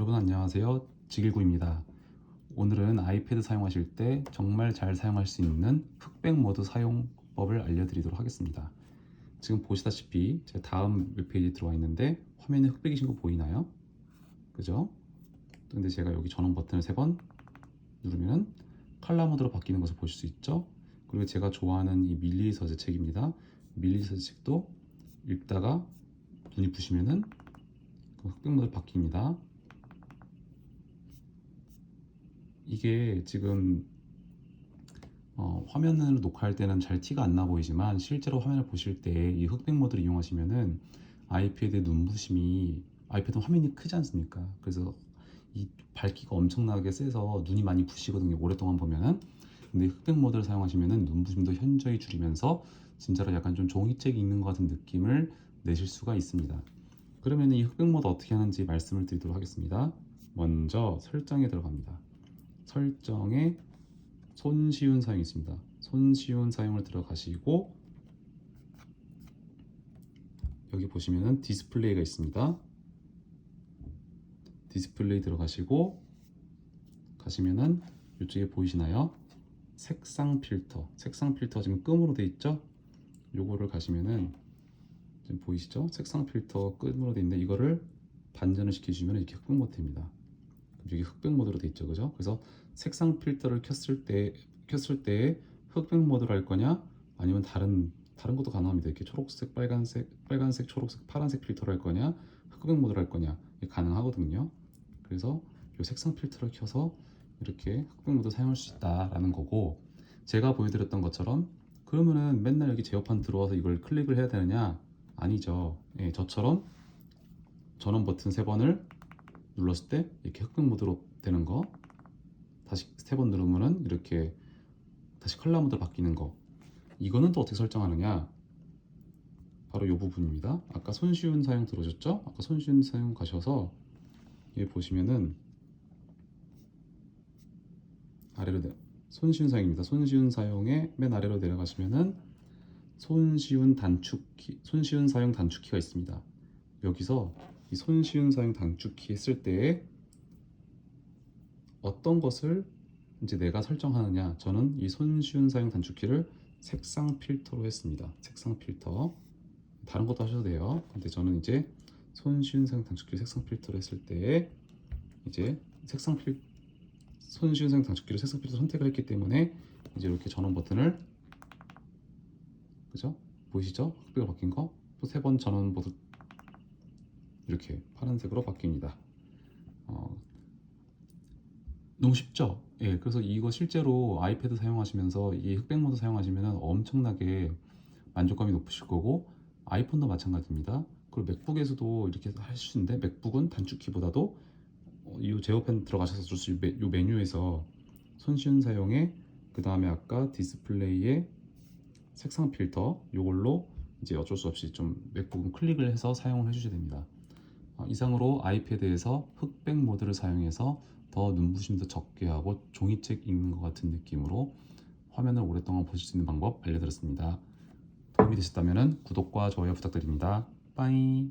여러분 안녕하세요. 지길구입니다. 오늘은 아이패드 사용하실 때 정말 잘 사용할 수 있는 흑백 모드 사용법을 알려드리도록 하겠습니다. 지금 보시다시피 제 다음 웹페이지 들어와 있는데 화면에 흑백이신 거 보이나요? 그죠? 근데 제가 여기 전원 버튼을 세 번 누르면 칼라 모드로 바뀌는 것을 보실 수 있죠? 그리고 제가 좋아하는 이 밀리 서재 책입니다. 밀리 서재 책도 읽다가 눈이 부시면은 그 흑백 모드로 바뀝니다. 이게 지금 어, 화면으로 녹화할 때는 잘 티가 안 나 보이지만 실제로 화면을 보실 때 이 흑백 모드를 이용하시면은 아이패드의 눈부심이 아이패드 화면이 크지 않습니까? 그래서 이 밝기가 엄청나게 세서 눈이 많이 부시거든요. 오랫동안 보면은 근데 흑백 모드를 사용하시면은 눈부심도 현저히 줄이면서 진짜로 약간 좀 종이책 읽는 것 같은 느낌을 내실 수가 있습니다. 그러면 이 흑백 모드 어떻게 하는지 말씀을 드리도록 하겠습니다. 먼저 설정에 들어갑니다. 설정에 손쉬운 사용이 있습니다. 손쉬운 사용을 들어가시고 여기 보시면은 디스플레이가 있습니다. 디스플레이 들어가시고 가시면은 이쪽에 보이시나요? 색상 필터. 색상 필터 지금 끔으로 돼 있죠? 요거를 가시면은 지금 보이시죠? 색상 필터 끔으로 돼 있는데 이거를 반전을 시켜주면 이렇게 흑백 모드입니다. 여기 흑백 모드로 돼 있죠, 그죠? 그래서 색상 필터를 켰을 때 켰을 때 흑백 모드로 할 거냐, 아니면 다른 다른 것도 가능합니다. 이렇게 초록색, 빨간색, 빨간색, 초록색, 파란색 필터로 할 거냐, 흑백 모드로 할 거냐 가능하거든요. 그래서 이 색상 필터를 켜서 이렇게 흑백 모드 사용할 수 있다라는 거고 제가 보여드렸던 것처럼 그러면은 맨날 여기 제어판 들어와서 이걸 클릭을 해야 되느냐? 아니죠. 예, 저처럼 전원 버튼 세 번을 눌렀을 때 이렇게 흑백 모드로 되는 거 다시 세 번 누르면은 이렇게 다시 컬러 모드로 바뀌는 거. 이거는 또 어떻게 설정하느냐? 바로 이 부분입니다. 아까 손쉬운 사용 들어오셨죠? 아까 손쉬운 사용 가셔서 여기 보시면은 아래로 내 손쉬운 사용입니다. 손쉬운 사용에 맨 아래로 내려가시면은 손쉬운 단축키 손쉬운 사용 단축키가 있습니다. 여기서 이 손쉬운 사용 단축키 했을 때 어떤 것을 이제 내가 설정하느냐. 저는 이 손쉬운 사용 단축키를 색상 필터로 했습니다. 색상 필터. 다른 것도 하셔도 돼요. 근데 저는 이제 손쉬운 사용 단축키 색상 필터로 했을 때 이제 색상 필 손쉬운 사용 단축키로 색상 필터 선택을 했기 때문에 이제 이렇게 전원 버튼을 그죠? 보이시죠? 흑백으로 바뀐 거? 또 세 번 전원 버튼 이렇게 파란색으로 바뀝니다 어, 너무 쉽죠? 예, 그래서 이거 실제로 아이패드 사용하시면서 이 흑백 모드 사용하시면 엄청나게 만족감이 높으실 거고 아이폰도 마찬가지입니다. 그리고 맥북에서도 이렇게 할 수 있는데 맥북은 단축키보다도 어, 이 제어펜 들어가셔서 줄수 이 메뉴에서 손쉬운 사용에 그 다음에 아까 디스플레이에 색상 필터 이걸로 이제 어쩔 수 없이 좀 맥북은 클릭을 해서 사용을 해주셔야 됩니다. 어, 이상으로 아이패드에서 흑백 모드를 사용해서 더 눈부심도 적게 하고 종이책 읽는 것 같은 느낌으로 화면을 오랫동안 보실 수 있는 방법 알려드렸습니다. 도움이 되셨다면 구독과 좋아요 부탁드립니다. 빠이